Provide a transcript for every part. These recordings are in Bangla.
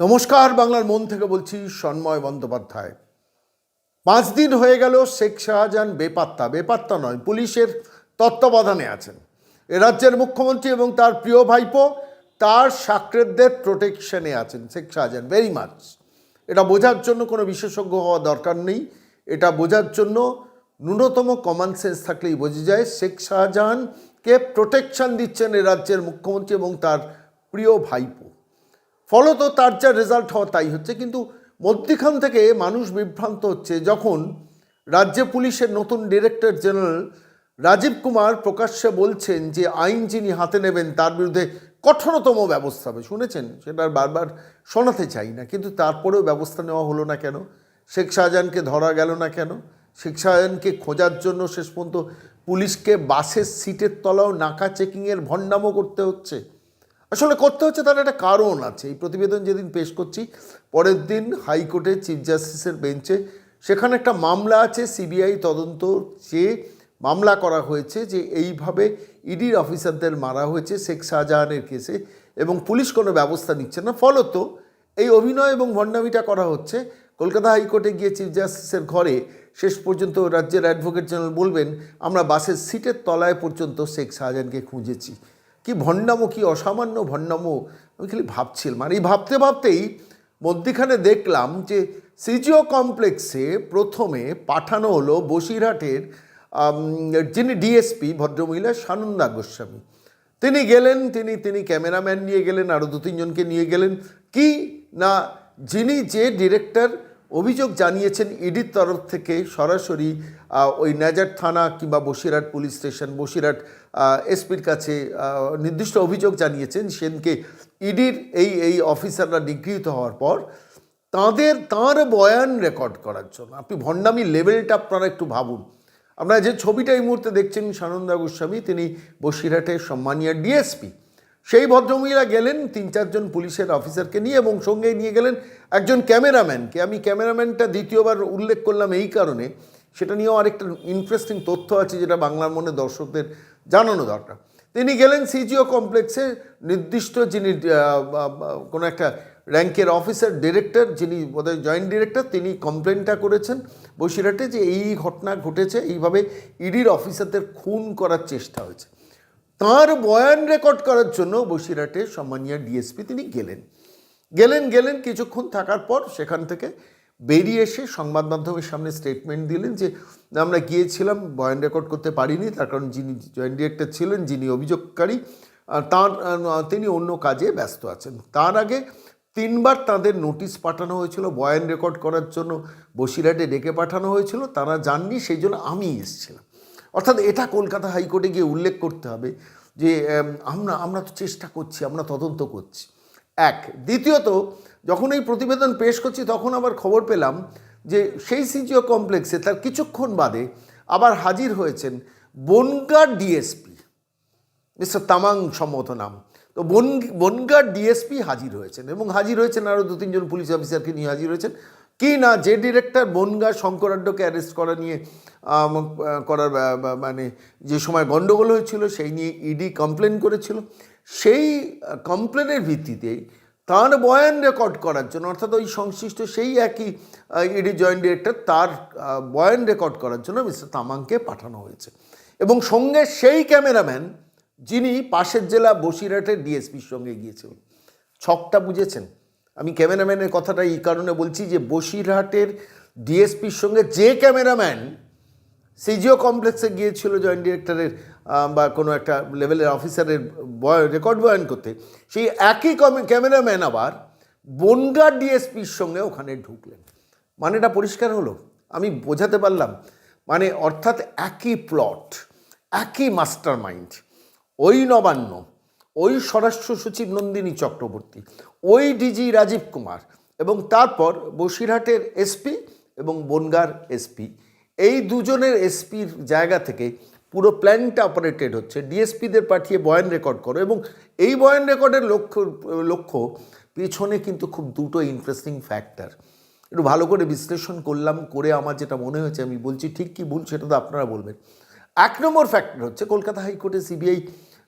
নমস্কার, বাংলার মন থেকে বলছি সন্ময় বন্দ্যোপাধ্যায়। পাঁচ দিন হয়ে গেল শেখ শাহজাহান বেপাত্তা বেপাত্তা নয়, পুলিশের তত্ত্বাবধানে আছেন। এ রাজ্যের মুখ্যমন্ত্রী এবং তার প্রিয় ভাইপো, তার সাকরেদদের প্রোটেকশনে আছেন শেখ শাহজাহান ভেরি মাচ এটা বোঝার জন্য কোনো বিশেষজ্ঞ হওয়া দরকার নেই। এটা বোঝার জন্য ন্যূনতম কমন সেন্স থাকলেই বোঝা যায়, শেখ শাহজাহানকে প্রোটেকশন দিচ্ছেন এ রাজ্যের মুখ্যমন্ত্রী এবং তার প্রিয় ভাইপো। ফলত তার যা রেজাল্ট হওয়া তাই হচ্ছে, কিন্তু মধ্যখান থেকে মানুষ বিভ্রান্ত হচ্ছে যখন রাজ্য পুলিশের নতুন ডিরেক্টর জেনারেল রাজীব কুমার প্রকাশ্যে বলছেন যে আইন যিনি হাতে নেবেন, তার বিরুদ্ধে কঠোরতম ব্যবস্থা হবে। শুনেছেন? সেটা বারবার শোনাতে চাই না, কিন্তু তারপরেও ব্যবস্থা নেওয়া হলো না কেন? শেখ শাহজাহানকে ধরা গেল না কেন? শেখ শাহজাহানকে খোঁজার জন্য শেষ পর্যন্ত পুলিশকে বাসের সিটের তলাও নাকা চেকিংয়ের ভণ্ডামও করতে হচ্ছে। আসলে করতে হচ্ছে তার একটা কারণ আছে। এই প্রতিবেদন যেদিন পেশ করছি, পরের দিন হাইকোর্টের চিফ জাস্টিসের বেঞ্চে সেখানে একটা মামলা আছে, সিবিআই তদন্ত চেয়ে মামলা করা হয়েছে যে এইভাবে ইডির অফিসারদের মারা হয়েছে শেখ শাহজাহানের কেসে এবং পুলিশ কোনো ব্যবস্থা নিচ্ছে না। ফলত এই অভিনয় এবং ভণ্ডামিটা করা হচ্ছে। কলকাতা হাইকোর্টে গিয়ে চিফ জাস্টিসের ঘরে শেষ পর্যন্ত রাজ্যের অ্যাডভোকেট জেনারেল বলবেন, আমরা বাসের সিটের তলায় পর্যন্ত শেখ শাহজাহানকে খুঁজেছি। ভণ্ডামো, কি অসামান্য ভণ্ডামো? আমি খালি ভাবছিলাম। আর এই ভাবতে ভাবতেই মধ্যিখানে দেখলাম যে সিজিও কমপ্লেক্সে প্রথমে পাঠানো হলো বসিরহাটের যিনি ডিএসপি, ভদ্রমহিলা সানন্দা গোস্বামী। তিনি গেলেন, তিনি তিনি ক্যামেরাম্যান নিয়ে গেলেন আরও দু তিনজনকে নিয়ে গেলেন। কি না যিনি যে ডিরেক্টর অভিযোগ জানিয়েছেন ইডির তরফ থেকে সরাসরি ওই নাজার থানা কিংবা বসিরহাট পুলিশ স্টেশন, বসিরহাট এসপির কাছে নির্দিষ্ট অভিযোগ জানিয়েছেন সেনকে ইডির এই এই অফিসাররা নিগৃহীত হওয়ার পর তাদের, তাঁর বয়ান রেকর্ড করার জন্য। আপনি ভণ্ডামি লেভেলটা আপনারা একটু ভাবুন। আপনারা যে ছবিটা এই মুহূর্তে দেখছেন, সানন্দা গোস্বামী, তিনি বসিরহাটের সম্মানীয় ডিএসপি। সেই ভদ্রমহিলা গেলেন তিন চারজন পুলিশের অফিসারকে নিয়ে এবং সঙ্গে নিয়ে গেলেন একজন ক্যামেরাম্যানকে। আমি ক্যামেরাম্যানটা দ্বিতীয়বার উল্লেখ করলাম এই কারণে, সেটা নিয়েও আরেকটা ইন্টারেস্টিং তথ্য আছে যেটা বাংলার মনে দর্শকদের জানানো দরকার। তিনি গেলেন সিজিও কমপ্লেক্সে, নির্দিষ্ট যিনি কোনো একটা র্যাঙ্কের অফিসার, ডিরেক্টর, যিনি বোধহয় জয়েন্ট ডিরেক্টর, তিনি কমপ্লেনটা করেছেন বসিরহাটে যে এই ঘটনা ঘটেছে, এইভাবে ইডির অফিসারদের খুন করার চেষ্টা হয়েছে। তার বয়ান রেকর্ড করার জন্য বসিরহাটে সম্মানীয় ডিএসপি তিনি গেলেন। গেলেন গেলেন, কিছুক্ষণ থাকার পর সেখান থেকে বেরিয়ে এসে সংবাদ মাধ্যমের সামনে স্টেটমেন্ট দিলেন যে, আমরা গিয়েছিলাম, বয়ান রেকর্ড করতে পারিনি, তার কারণ যিনি জয়েন্ট ডিরেক্টর ছিলেন, যিনি অভিযোগকারী তার তিনি অন্য কাজে ব্যস্ত আছেন। তার আগে তিনবার তাদের নোটিশ পাঠানো হয়েছিল, বয়ান রেকর্ড করার জন্য বসিরহাটে ডেকে পাঠানো হয়েছিল, তারা যাননি সেই জন্য আমি এসেছিলাম। অর্থাৎ এটা কলকাতা হাইকোর্টে গিয়ে উল্লেখ করতে হবে যে আমরা আমরা তো চেষ্টা করছি, আমরা তদন্ত করছি। এক। দ্বিতীয়ত, যখন এই প্রতিবেদন পেশ করছি, তখন আবার খবর পেলাম যে, সেই সিজিও কমপ্লেক্সে তার কিছুক্ষণ বাদে আবার হাজির হয়েছেন বনগাঁ ডিএসপি মিস্টার তামাং সম্মত নাম। তো বন, বনগাঁ ডিএসপি হাজির হয়েছেন এবং হাজির হয়েছেন আরও দু তিনজন পুলিশ অফিসারকে নিয়ে হাজির হয়েছেন। কি না যে ডিরেক্টর বনগাঁ শঙ্করাড্ডকে অ্যারেস্ট করা নিয়ে করার মানে যে সময় গণ্ডগোল হয়েছিল সেই নিয়ে ইডি কমপ্লেন করেছিল। সেই কমপ্লেনের ভিত্তিতে তার বয়ান রেকর্ড করার জন্য, অর্থাৎ ওই সংশ্লিষ্ট সেই একই ইডি জয়েন্ট ডিরেক্টর তার বয়ান রেকর্ড করার জন্য মিস্টার তামাংকে পাঠানো হয়েছে। এবং সঙ্গে সেই ক্যামেরাম্যান যিনি পাশের জেলা বসিরহাটের ডিএসপির সঙ্গে গিয়েছিলেন। ছকটা বুঝেছেন? আমি ক্যামেরাম্যানের কথাটা এই কারণে বলছি যে বসিরহাটের ডিএসপির সঙ্গে যে ক্যামেরাম্যান, সিজিও কমপ্লেক্সে গিয়েছিল জয়েন্ট ডিরেক্টরের বা কোনো একটা লেভেলের অফিসারের বয়, রেকর্ড বয়ন করতে, সেই একই ক্যামেরাম্যান আবার বনগা ডিএসপির সঙ্গে ওখানে ঢুকলেন। মানেটা পরিষ্কার হলো? আমি বোঝাতে পারলাম। মানে অর্থাৎ একই প্লট, একই মাস্টার মাইন্ড ওই নবান্ন ওই স্বরাষ্ট্র সচিব নন্দিনী চক্রবর্তী, ওই ডিজি রাজীব কুমার এবং তারপর বসিরহাটের এসপি এবং বনগার এসপি। এই দুজনের এসপির জায়গা থেকে পুরো প্ল্যানটা অপারেটেড হচ্ছে। ডিএসপিদের পাঠিয়ে বয়ান রেকর্ড করো এবং এই বয়ান রেকর্ডের লক্ষ্য লক্ষ্য পেছনে কিন্তু খুব দুটো ইন্টারেস্টিং ফ্যাক্টর একটু ভালো করে বিশ্লেষণ করলাম, করে আমার যেটা মনে হয়েছে আমি বলছি, ঠিক কি ভুল সেটা তো আপনারা বলবেন। এক নম্বর ফ্যাক্টর হচ্ছে কলকাতা হাইকোর্টে সিবিআই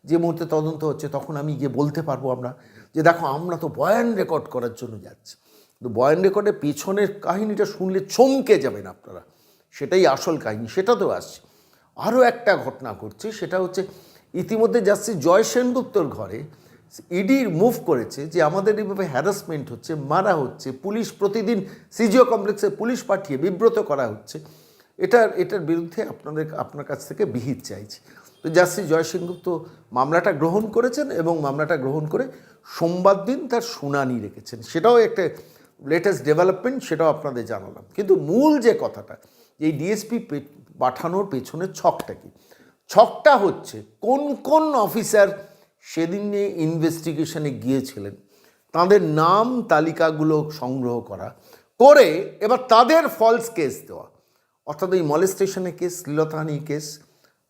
যে মুহূর্তে তদন্ত হচ্ছে, তখন আমি গিয়ে বলতে পারব আমরা যে দেখো, আমরা তো বয়ান রেকর্ড করার জন্য যাচ্ছি। কিন্তু বয়ান রেকর্ডের পেছনের কাহিনীটা শুনলে চমকে যাবেন আপনারা। সেটাই আসল কাহিনী তো আসছে। আরও একটা ঘটনা ঘটছে, সেটা হচ্ছে ইতিমধ্যে জাস্টিস জয় সেনগুপ্তর ঘরে ইডির মুভ করেছে যে আমাদের এইভাবে হ্যারাসমেন্ট হচ্ছে, মারা হচ্ছে, পুলিশ প্রতিদিন সিজিও কমপ্লেক্সে পুলিশ পাঠিয়ে বিব্রত করা হচ্ছে। এটার এটার বিরুদ্ধে আপনাদের, আপনার কাছ থেকে বিহিত চাইছি। তো জাস্টিস জয় সেনগুপ্ত মামলাটা গ্রহণ করেছেন এবং মামলাটা গ্রহণ করে সোমবার দিন তার শুনানি রেখেছেন। সেটাও একটা লেটেস্ট ডেভেলপমেন্ট সেটাও আপনাদের জানালাম। কিন্তু মূল যে কথাটা, এই ডিএসপি পাঠানোর পেছনে ছকটা কি? ছকটা হচ্ছে কোন কোন অফিসার সেদিন ইনভেস্টিগেশনে গিয়েছিলেন, তাদের নাম, তালিকাগুলো সংগ্রহ করা, করে এবার তাদের ফলস কেস দেওয়া, অর্থাৎ এই মলেস্টেশনে কেস শ্লীলতাহানি কেস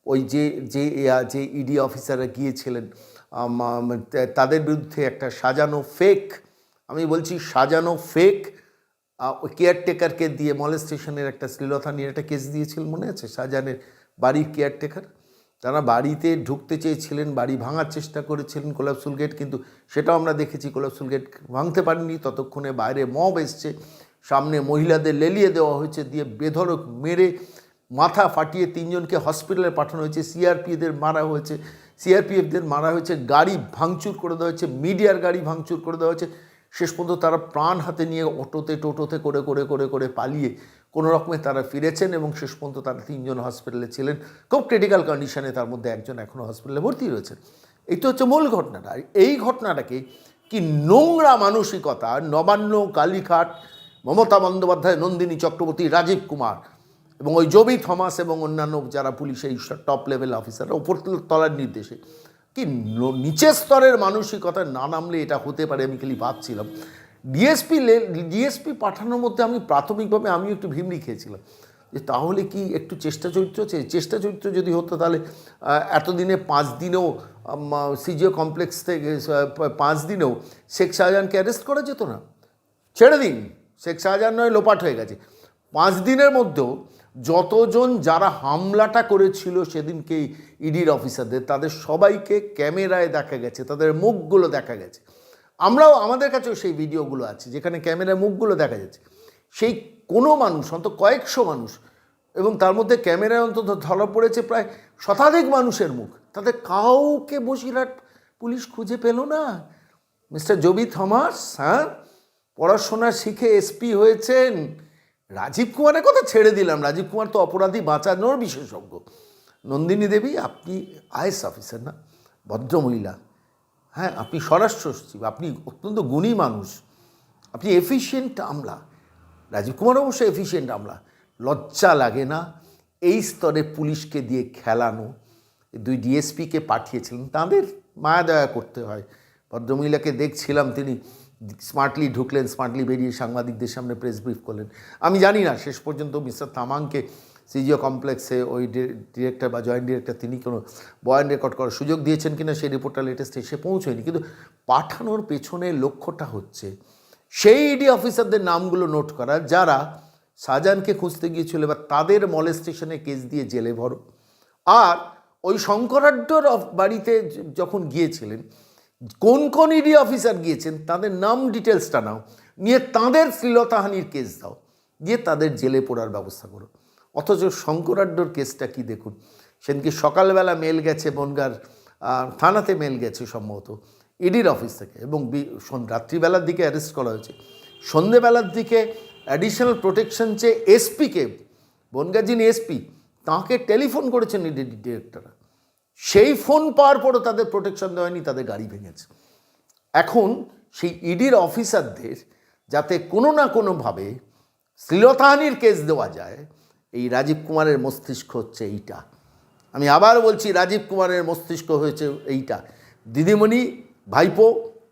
ওই যে যে যে ইডি অফিসাররা গিয়েছিলেন তাদের বিরুদ্ধে একটা সাজানো ফেক আমি বলছি সাজানো ফেক কেয়ারটেকারকে দিয়ে মলেস্টেশনের একটা শ্লীলতা নিয়ে একটা কেস দিয়েছিল, মনে আছে? শাহজাহানের বাড়ির কেয়ারটেকার তারা বাড়িতে ঢুকতে চেয়েছিলেন, বাড়ি ভাঙার চেষ্টা করেছিলেন কোলাপসুল গেট কিন্তু সেটাও আমরা দেখেছি কোলাপসুল গেট ভাঙতে পারেনি। ততক্ষণে বাইরে মব এসছে, সামনে মহিলাদের লেলিয়ে দেওয়া হয়েছে, দিয়ে বেধড়ক মেরে মাথা ফাটিয়ে তিনজনকে হসপিটালে পাঠানো হয়েছে সিআরপিএফদের মারা হয়েছে সিআরপিএফদের মারা হয়েছে, গাড়ি ভাঙচুর করে দেওয়া হয়েছে, মিডিয়ার গাড়ি ভাঙচুর করে দেওয়া হয়েছে। শেষ পর্যন্ত তারা প্রাণ হাতে নিয়ে অটোতে টোটোতে করে করে করে করে পালিয়ে কোনো রকমে তারা ফিরেছেন এবং শেষ পর্যন্ত তারা তিনজন হসপিটালে ছিলেন। খুব ক্রিটিক্যাল কন্ডিশনে তার মধ্যে একজন এখনও হসপিটালে ভর্তি রয়েছেন। এই তো হচ্ছে মূল ঘটনাটা। এই ঘটনাটাকে কি নোংরা মানসিকতা, নবান্ন, কালীঘাট, মমতা বন্দ্যোপাধ্যায়, নন্দিনী চক্রবর্তী, রাজীব কুমার এবং ওই জবি থমাস এবং অন্যান্য যারা পুলিশে টপ লেভেল অফিসাররা ওপর তলার নির্দেশে। কি নিচের স্তরের মানসিকতা না নামলে এটা হতে পারে, আমি খালি ভাবছিলাম। ডিএসপি ডিএসপি পাঠানোর মধ্যে আমি প্রাথমিকভাবে আমি একটু ভিমড়ি খেয়েছিলাম। যে তাহলে কি একটু চেষ্টা চরিত্র আছে? চেষ্টা চরিত্র যদি হতো তাহলে এতদিনে পাঁচ দিনেও সিজিও কমপ্লেক্স থেকে পাঁচ দিনেও শেখ শাহজাহানকে অ্যারেস্ট করা যেত না? ছেড়ে দিন। শেখ শাহজাহান নয়, লোপাট হয়ে গেছে। পাঁচ দিনের মধ্যেও যতজন যারা হামলাটা করেছিল সেদিনকে ইডির অফিসারদের, তাদের সবাইকে ক্যামেরায় দেখা গেছে, তাদের মুখগুলো দেখা গেছে। আমরাও, আমাদের কাছেও সেই ভিডিওগুলো আছে, যেখানে ক্যামেরায় মুখগুলো দেখা যাচ্ছে। সেই কোনো মানুষ, অন্তত কয়েকশো মানুষ, এবং তার মধ্যে ক্যামেরায় অন্তত ধরা পড়েছে প্রায় শতাধিক মানুষের মুখ। তাদের কাউকে বসিরহাট পুলিশ খুঁজে পেল না। মিস্টার জবি থমাস হ্যাঁ পড়াশোনা শিখে এসপি হয়েছেন। রাজীব কুমারের কথা ছেড়ে দিলাম। রাজীব কুমার তো অপরাধী, বাঁচানোর বিশেষজ্ঞ। নন্দিনী দেবী, আপনি আইএস অফিসার না? ভদ্রমহিলা। হ্যাঁ আপনি স্বরাষ্ট্র সচিব, আপনি অত্যন্ত গুণী মানুষ। আপনি এফিসিয়েন্ট আমলা। রাজীব কুমার অবশ্য এফিসিয়েন্ট আমলা। লজ্জা লাগে না এই স্তরে পুলিশকে দিয়ে খেলানো? দুই ডিএসপিকে পাঠিয়েছিলেন, তাদের মায়া দয়া করতে হয়। ভদ্রমহিলাকে দেখছিলাম তিনি স্মার্টলি ঢুকলেন স্মার্টলি বেরিয়ে সাংবাদিকদের সামনে প্রেস ব্রিফ করলেন। আমি জানি না, শেষ পর্যন্ত মিস্টার তামাংকে সিজিও কমপ্লেক্সে ওই ডিরেক্টর বা জয়েন্ট ডিরেক্টর তিনি কোনো বয়ান রেকর্ড করার সুযোগ দিয়েছেন কিনা সেই রিপোর্টটা লেটেস্ট এসে পৌঁছয়নি। কিন্তু পাঠানোর পেছনে লক্ষ্যটা হচ্ছে, সেই ইডি অফিসারদের নামগুলো নোট করা, যারা শাহজাহানকে খুঁজতে গিয়েছিল এবার তাদের মলে মলেস্টেশনে কেস দিয়ে জেলে ভরো। আর ওই শঙ্করাড্ডর অফ- বাড়িতে যখন গিয়েছিলেন কোন কোন ইডি অফিসার গিয়েছেন, তাদের নাম ডিটেলসটা নাও। নিয়ে তাদের শ্লীলতাহানির কেস দাও। দিয়ে তাদের জেলে পড়ার ব্যবস্থা করো। অথচ শঙ্করাড্ডর কেসটা কি দেখুন? সেদিনকে সকালবেলা মেল গেছে বনগার থানাতে মেল গেছে সম্ভবত ইডির অফিস থেকে। এবং রাত্রিবেলার দিকে অ্যারেস্ট করা হয়েছে। সন্ধেবেলার দিকে অ্যাডিশনাল প্রোটেকশন চেয়ে এসপিকে বনগাঁ যিনি এসপি তাঁকে টেলিফোন করেছেন ইডি ডিরেক্টররা সেই ফোন পাওয়ার পরও তাদের প্রোটেকশন দেওয়ানি তাদের গাড়ি ভেঙেছে। এখন সেই ইডির অফিসারদের যাতে কোনো না কোনোভাবে শ্লীলতাহানির কেস দেওয়া যায়, এই রাজীব কুমারের মস্তিষ্ক হচ্ছে এইটা। আমি আবার বলছি, রাজীব কুমারের মস্তিষ্ক হয়েছে এইটা। দিদিমণি, ভাইপো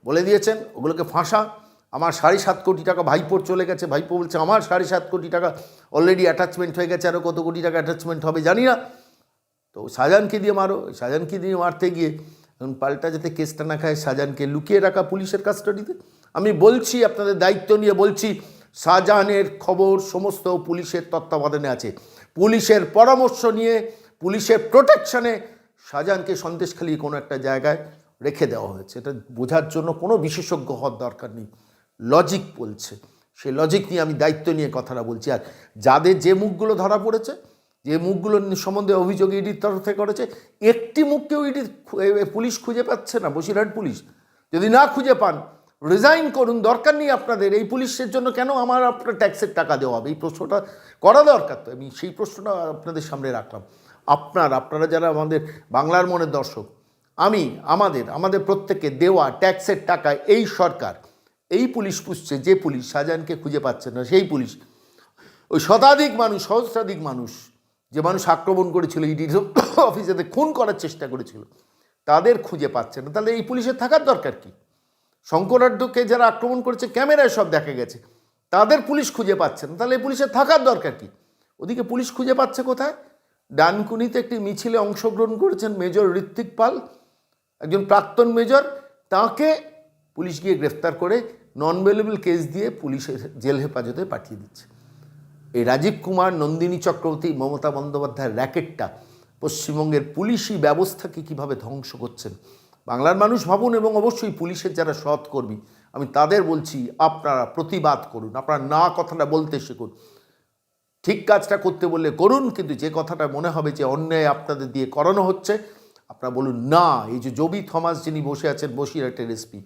বলে দিয়েছেন, ওগুলোকে ফাঁসা। আমার সাড়ে সাত কোটি টাকা, ভাইপোর চলে গেছে। ভাইপো বলছে, আমার সাড়ে সাত কোটি টাকা অলরেডি অ্যাটাচমেন্ট হয়ে গেছে আরও কত কোটি টাকা অ্যাটাচমেন্ট হবে জানি না। তো শাহজাহানকে দিয়ে মারো শাহজাহানকে দিয়ে মারতে গিয়ে পাল্টা যাতে কেসটা না খায় শাহজাহানকে লুকিয়ে রাখা পুলিশের কাস্টাডিতে। আমি বলছি, আপনাদের দায়িত্ব নিয়ে বলছি শাহজাহানের খবর সমস্ত পুলিশের তত্ত্বাবধানে আছে। পুলিশের পরামর্শ নিয়ে, পুলিশের প্রোটেকশনে শাহজাহানকে সন্দেশখালী কোনো একটা জায়গায় রেখে দেওয়া হয়েছে। এটা বোঝার জন্য কোনো বিশেষজ্ঞ হওয়ার দরকার নেই। লজিক বলছে। সেই লজিক নিয়ে আমি দায়িত্ব নিয়ে কথাটা বলছি। আর যাদের যে মুখগুলো ধরা পড়েছে যে মুখগুলো সম্বন্ধে অভিযোগ ইডির তরফ থেকে করেছে, একটি মুখকেও ইডি পুলিশ খুঁজে পাচ্ছে না, বসিরহাট পুলিশ। যদি না খুঁজে পান, রিজাইন করুন, দরকার নেই আপনাদের, এই পুলিশের জন্য কেন আমার আপনার ট্যাক্সের টাকা দেওয়া হবে? এই প্রশ্নটা করা দরকার তো, আমি সেই প্রশ্নটা আপনাদের সামনে রাখলাম। আপনার, আপনারা যারা আমাদের বাংলার মনের দর্শক, আমি, আমাদের আমাদের প্রত্যেককে দেওয়া ট্যাক্সের টাকা এই সরকার, এই পুলিশ পুষছে, যে পুলিশ শাহজাহানকে খুঁজে পাচ্ছে না, সেই পুলিশ। ওই শতাধিক মানুষ, সহস্রাধিক মানুষ যে মানুষ আক্রমণ করেছিল ইডি অফিসেতে খুন করার চেষ্টা করেছিল। তাদের খুঁজে পাচ্ছে না। তাহলে এই পুলিশের থাকার দরকার কি? শঙ্করাঢ্যকে যারা আক্রমণ করেছে, ক্যামেরায় সব দেখা গেছে। তাদের পুলিশ খুঁজে পাচ্ছে না। তাহলে এই পুলিশের থাকার দরকার কি? ওদিকে পুলিশ খুঁজে পাচ্ছে কোথায়? ডানকুনিতে একটি মিছিলে অংশগ্রহণ করেছেন মেজর ঋত্বিক পাল, একজন প্রাক্তন মেজর। তাকে পুলিশ গিয়ে গ্রেফতার করে নন বেলেবল কেস দিয়ে পুলিশের জেল হেফাজতে পাঠিয়ে দিচ্ছে। এই রাজীব কুমার, নন্দিনী চক্রবর্তী, মমতা বন্দ্যোপাধ্যায়ের র্যাকেটটা পশ্চিমবঙ্গের পুলিশি ব্যবস্থাকে কীভাবে ধ্বংস করছেন? বাংলার মানুষ ভাবুন এবং অবশ্যই পুলিশের যারা সৎ কর্মী আমি তাদের বলছি, আপনারা প্রতিবাদ করুন, আপনারা না কথাটা বলতে শিখুন। ঠিক কাজটা করতে বললে করুন, কিন্তু যে কথাটা মনে হবে যে অন্যায় আপনাদের দিয়ে করানো হচ্ছে, আপনারা বলুন, না, এই যে জবি থমাস যিনি বসে আছেন, বসিরহাটের এসপি,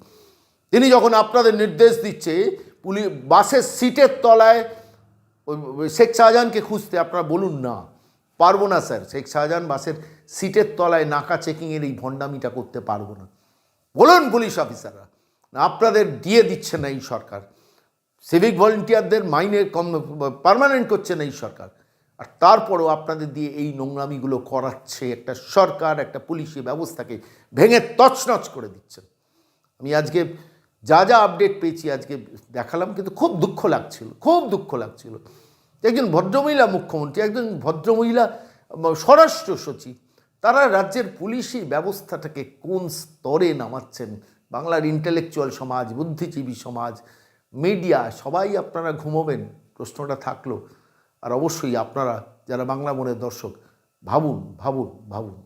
তিনি যখন আপনাদের নির্দেশ দিচ্ছে পুলি বাসের সিটের তলায় শেখ শাহজাহানকে খুঁজতে আপনারা বলুন না। পারব না, স্যার। শেখ শাহজাহান বাসের সিটের তলায় নাকা চেকিংয়ের এই ভণ্ডামিটা করতে পারব না। বলুন পুলিশ অফিসাররা। আপনাদের দিয়ে দিচ্ছে না এই সরকার। সিভিক ভলেন্টিয়ারদের মাইনে কম, পার্মানেন্ট করছে না এই সরকার। আর তারপরও আপনাদের দিয়ে এই নোংরামিগুলো করাচ্ছে একটা সরকার, একটা পুলিশি ব্যবস্থাকে ভেঙে তছনছ করে দিচ্ছেন আমি আজকে যা যা আপডেট পেয়েছি আজকে দেখালাম, কিন্তু খুব দুঃখ লাগছিল, খুব দুঃখ লাগছিল। একজন ভদ্রমহিলা মুখ্যমন্ত্রী, একজন ভদ্রমহিলা স্বরাষ্ট্র সচিব, তারা রাজ্যের পুলিশি ব্যবস্থাটাকে কোন স্তরে নামাচ্ছেন? বাংলার ইন্টেলেকচুয়াল সমাজ, বুদ্ধিজীবী সমাজ মিডিয়া সবাই আপনারা ঘুমোবেন, প্রশ্নটা থাকল। আর অবশ্যই আপনারা যারা বাংলা মনের দর্শক, ভাবুন ভাবুন ভাবুন।